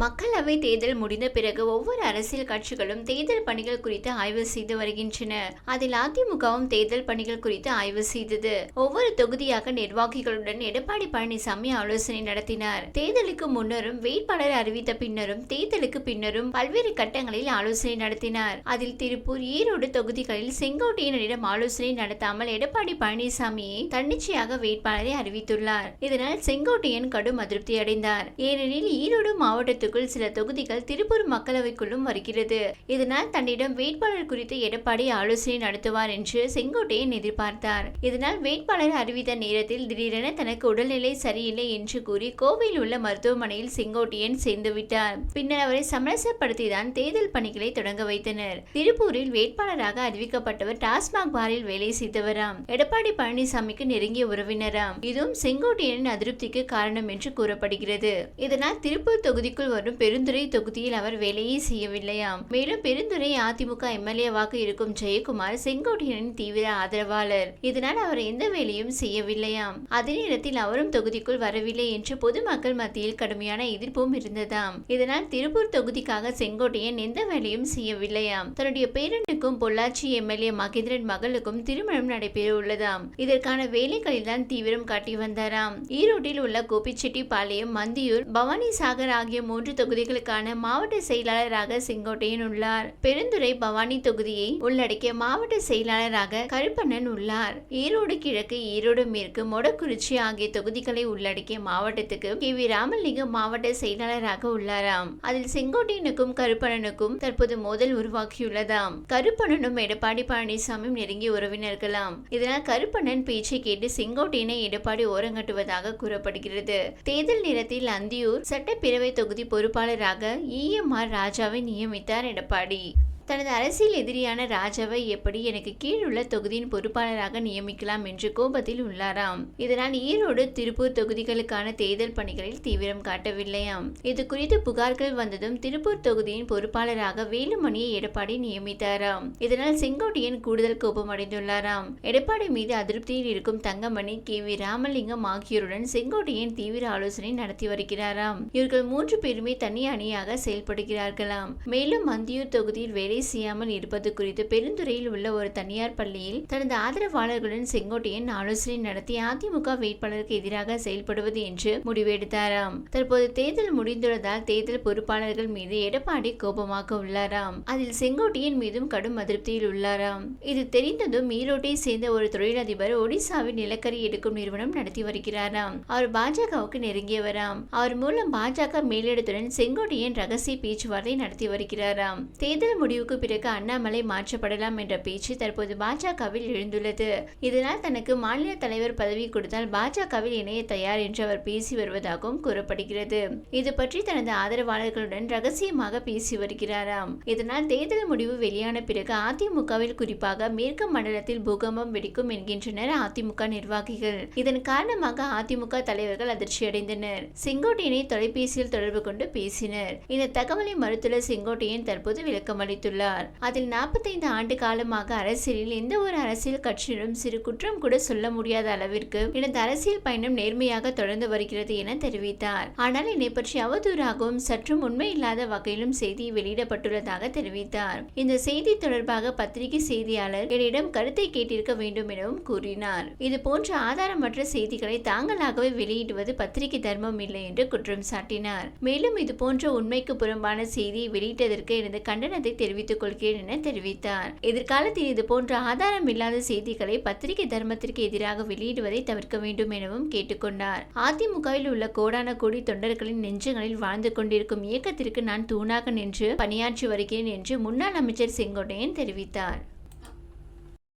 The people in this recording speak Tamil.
மக்களவை தேர்தல் முடிந்த பிறகு ஒவ்வொரு அரசியல் கட்சிகளும் தேர்தல் பணிகள் குறித்து ஆய்வு செய்து வருகின்றன. அதில் அதிமுகவும் தேர்தல் பணிகள் குறித்து ஆய்வு செய்தது. ஒவ்வொரு தொகுதியாக நிர்வாகிகளுடன் எடப்பாடி பழனிசாமி ஆலோசனை நடத்தினார். தேர்தலுக்கு முன்னரும் வேட்பாளர் அறிவித்த பின்னரும் தேர்தலுக்கு பின்னரும் பல்வேறு கட்டங்களில் ஆலோசனை நடத்தினார். அதில் திருப்பூர் ஈரோடு தொகுதிகளில் செங்கோட்டையினரிடம் ஆலோசனை நடத்தாமல் எடப்பாடி பழனிசாமியை தன்னிச்சையாக வேட்பாளரை அறிவித்துள்ளார். இதனால் செங்கோட்டையன் கடும் அதிருப்தி அடைந்தார் ஏனெனில் ஈரோடு மாவட்டத்தில் மாவட்டத்துக்குள் சில தொகுதிகள் திருப்பூர் மக்களவைக்குள்ளும் வருகிறது. இதனால் தன்னிடம் வேட்பாளர் குறித்து எடப்பாடி ஆலோசனை நடத்துவார் என்று செங்கோட்டையன் எதிர்பார்த்தார். இதனால் வேட்பாளர் அறிவித்த நேரத்தில் திடீரென தனக்கு உடல்நிலை சரியில்லை என்று கூறி கோவையில் உள்ள மருத்துவமனையில் செங்கோட்டையன் சேர்ந்துவிட்டார் பின்னர் அவரை சமரசப்படுத்திதான் தேர்தல் பணிகளை தொடங்க வைத்தனர். திருப்பூரில் வேட்பாளராக அறிவிக்கப்பட்டவர் டாஸ்மாக் பாரில் வேலை செய்தவராம். எடப்பாடி பழனிசாமிக்கு நெருங்கிய உறவினராம். இதுவும் செங்கோட்டையனின் அதிருப்திக்கு காரணம் என்று கூறப்படுகிறது. இதனால் திருப்பூர் தொகுதிக்குள் வரும் பெருந்துறை தொகுதியில் அவர் வேலையை செய்யவில்லையாம். மேலும் பெருந்துறை அதிமுக எம்எல்ஏவாக இருக்கும் ஜெயக்குமார் செங்கோட்டையனின் தீவிர ஆதரவாளர். இதனால் அவர் எந்த வேலையும் செய்யவில்லையாம். அதே நேரத்தில் அவரும் தொகுதிக்குள் வரவில்லை என்று பொதுமக்கள் மத்தியில் கடுமையான எதிர்ப்பும் இருந்ததாம். இதனால் திருப்பூர் தொகுதிக்காக செங்கோட்டையன் எந்த வேலையும் செய்யவில்லையாம். தன்னுடைய பேரனுக்கும் பொள்ளாச்சி எம்எல்ஏ மகேந்திரன் மகளுக்கும் திருமணம் நடைபெற உள்ளதாம் இதற்கான வேலைகளில் தான் தீவிரம் காட்டி வந்தாராம். ஈரோட்டில் உள்ள கோபிச்செட்டி பாளையம் மந்தியூர் பவானி சாகர் ஆகிய மூன்று தொகுதிகளுக்கான மாவட்ட செயலாளராக செங்கோட்டையன் உள்ளார். பெருந்துறை பவானி தொகுதியை உள்ளடக்கிய மாவட்ட செயலாளராக கருப்பண்ணன் உள்ளார். ஈரோடு கிழக்கு ஈரோடு மேற்கு மொடக்குறிச்சி ஆகிய தொகுதிகளை உள்ளடக்கிய மாவட்டத்துக்கு கே. வி. ராமலிங்கம் மாவட்ட செயலாளராக உள்ளாராம். அதில் செங்கோட்டையனுக்கும் கருப்பண்ணனுக்கும் தற்போது மோதல் உருவாக்கியுள்ளதாம் கருப்பண்ணனும் எடப்பாடி பழனிசாமியும் நெருங்கிய உறவினர்களாம். இதனால் கருப்பண்ணன் பேச்சை கேட்டு செங்கோட்டையனை எடப்பாடி ஓரங்கட்டுவதாக கூறப்படுகிறது. தேர்தல் நேரத்தில் அந்தியூர் சட்டப்பேரவை தொகுதி பொறுப்பாளராக இஎம்ஆர் ராஜாவை நியமித்தார் எடப்பாடி. தனது அரசியல் எதிரியான ராஜாவை எப்படி எனக்கு கீழுள்ள தொகுதியின் பொறுப்பாளராக நியமிக்கலாம் என்று கோபத்தில் உள்ளாராம். இதனால் ஈரோடு திருப்பூர் தொகுதிகளுக்கான தேர்தல் பணிகளில் தீவிரம் காட்டவில்லையாம். இது குறித்து புகார்கள் வந்ததும் திருப்பூர் தொகுதியின் பொறுப்பாளராக வேலுமணியை எடப்பாடி நியமித்தாராம். இதனால் செங்கோட்டையன் கூடுதல் கோபம் அடைந்துள்ளாராம் எடப்பாடி மீது அதிருப்தியில் இருக்கும் தங்கமணி கே வி ராமலிங்கம் ஆகியோருடன் செங்கோட்டையன் தீவிர ஆலோசனை நடத்தி வருகிறாராம். இவர்கள் மூன்று பேருமே தனி அணியாக செயல்படுகிறார்களாம். மேலும் மந்தியூர் தொகுதியில் வேலை வேலை செய்யாமல் இருப்பது குறித்து பெருந்துறையில் உள்ள ஒரு தனியார் பள்ளியில் தனது ஆதரவாளர்களுடன் செங்கோட்டையன் ஆலோசனை நடத்தி அதிமுக வேட்பாளருக்கு எதிராக செயல்படுவது என்று முடிவெடுத்தாராம். தற்போது தேர்தல் முடிந்துள்ளதால் தேர்தல் பொறுப்பாளர்கள் மீது எடப்பாடி கோபமாக உள்ளாராம். அதில் செங்கோட்டையன் மீதும் கடும் அதிருப்தியில் உள்ளாராம். இது தெரிந்ததும் ஈரோட்டை சேர்ந்த ஒரு தொழிலதிபர் ஒடிசாவில் நிலக்கரி எடுக்கும் நிறுவனம் நடத்தி வருகிறாராம். அவர் பாஜகவுக்கு நெருங்கியவராம். அவர் மூலம் பாஜக மேலிடத்துடன் செங்கோட்டையன் ரகசிய பேச்சுவார்த்தை நடத்தி வருகிறாராம். தேர்தல் முடிவு முடிவுக்கு பிறகு அண்ணாமலை மாற்றப்படலாம் என்ற பேச்சு தற்போது பாஜகவில் எழுந்துள்ளது. இதனால் தனக்கு மாநில தலைவர் பதவி கொடுத்தால் பாஜகவில் இணைய தயார் என்று அவர் பேசி வருவதாகவும் கூறப்படுகிறது. இது பற்றி தனது ஆதரவாளர்களுடன் ரகசியமாக பேசி வருகிறாராம். இதனால் தேர்தல் முடிவு வெளியான பிறகு அதிமுகவில் குறிப்பாக மேற்கு மண்டலத்தில் பூகம்பம் வெடிக்கும் என்கின்றனர் அதிமுக நிர்வாகிகள். இதன் காரணமாக அதிமுக தலைவர்கள் அதிர்ச்சியடைந்தனர். செங்கோட்டையனை தொலைபேசியில் தொடர்பு கொண்டு பேசினர். இந்த தகவலை மறுத்துள்ள செங்கோட்டையன் தற்போது விளக்கமளித்துள்ளார். தெரிவித்துள்ளார் அதில் நாற்பத்தைந்து ஆண்டு காலமாக அரசியலில் எந்த ஒரு அரசியல் கட்சியிடம் சிறு குற்றம் கூட சொல்ல முடியாத அளவிற்கு எனது அரசியல் பயணம் நேர்மையாக தொடர்ந்து வருகிறது என தெரிவித்தார். ஆனால் என்னை பற்றி அவதூறாகவும் சற்றும் உண்மை இல்லாத வகையிலும் செய்தி வெளியிடப்பட்டுள்ளதாக தெரிவித்தார். இந்த செய்தி தொடர்பாக பத்திரிகை செய்தியாளர் என்னிடம் கருத்தை கேட்டிருக்க வேண்டும் எனவும் கூறினார். இது போன்ற ஆதாரமற்ற செய்திகளை தாங்களாகவே வெளியிடுவது பத்திரிகை தர்மம் இல்லை என்று குற்றம் சாட்டினார். மேலும் இது போன்ற உண்மைக்கு புறம்பான செய்தியை வெளியிட்டதற்கு எனது கண்டனத்தை தெரிவித்துக் கொள்கிறேன் என தெரிவித்தார். எதிர்காலத்தில் இது போன்ற ஆதாரம் இல்லாத செய்திகளை பத்திரிகை தர்மத்திற்கு எதிராக வெளியிடுவதை தவிர்க்க வேண்டும் எனவும் கேட்டுக்கொண்டார். அதிமுகவில் உள்ள கோடான கோடி தொண்டர்களின் நெஞ்சங்களில் வாழ்ந்து கொண்டிருக்கும் இயக்கத்திற்கு நான் தூணாக நின்று பணியாற்றி வருகிறேன் என்று முன்னாள் அமைச்சர் செங்கோட்டையன் தெரிவித்தார்.